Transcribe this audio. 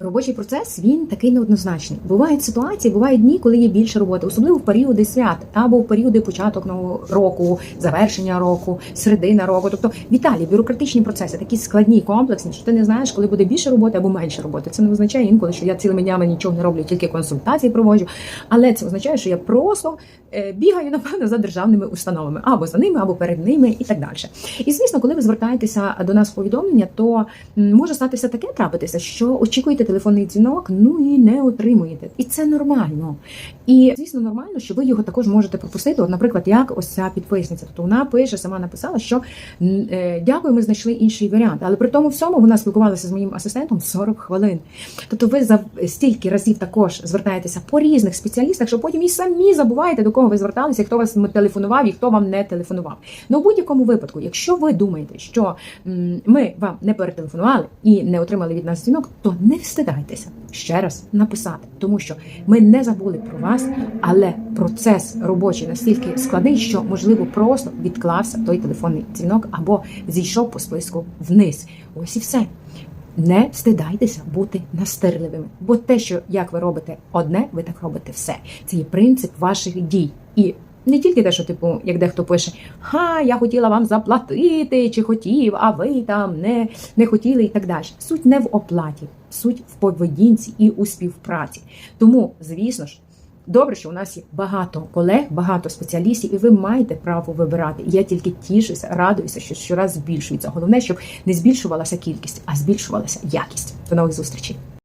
Робочий процес він такий неоднозначний. Бувають ситуації, бувають дні, коли є більше роботи, особливо в періоди свят або в періоди початок нового року, завершення року, середина року. Тобто, Віталій, бюрократичні процеси такі складні, комплексні, що ти не знаєш, коли буде більше роботи або менше роботи. Це не означає інколи, що я цілими днями нічого не роблю, тільки консультації проводжу. Але це означає, що я просто е, бігаю напевно за державними установами або за ними, або перед ними, і так далі. І звісно, коли ви звертаєтеся до нас в повідомлення, то може статися таке трапитися, що очікуєте телефонний дзвінок, ну і не отримуєте. І це нормально. І звісно, нормально, що ви його також можете пропустити. От, наприклад, як ось ця підписниця. Тобто вона пише, сама написала, що е, дякую, ми знайшли інший варіант. Але при тому всьому вона спілкувалася з моїм асистентом 40 хвилин. Тобто, ви за стільки разів також звертаєтеся по різних спеціалістах, що потім і самі забуваєте, до кого ви зверталися, хто вас телефонував і хто вам не телефонував. Ну, у будь-якому випадку, якщо ви думаєте, що ми вам не перетелефонували і не отримали від нас дзвінок, то не встидайтеся ще раз написати, тому що ми не забули про вас, але процес робочий настільки складний, що можливо просто відклався той телефонний дзвінок або зійшов по списку вниз. Ось і все. Не стидайтеся бути настирливими, бо те, що як ви робите одне, ви так робите все. Це є принцип ваших дій. І не тільки те, що типу, як дехто пише, ха, я хотіла вам заплатити, чи хотів, а ви там не, не хотіли, і так далі. Суть не в оплаті, суть в поведінці і у співпраці. Тому, звісно ж. Добре, що у нас є багато колег, багато спеціалістів, і ви маєте право вибирати. Я тільки тішуся, радуюся, що щораз збільшується. Головне, щоб не збільшувалася кількість, а збільшувалася якість. До нових зустрічей.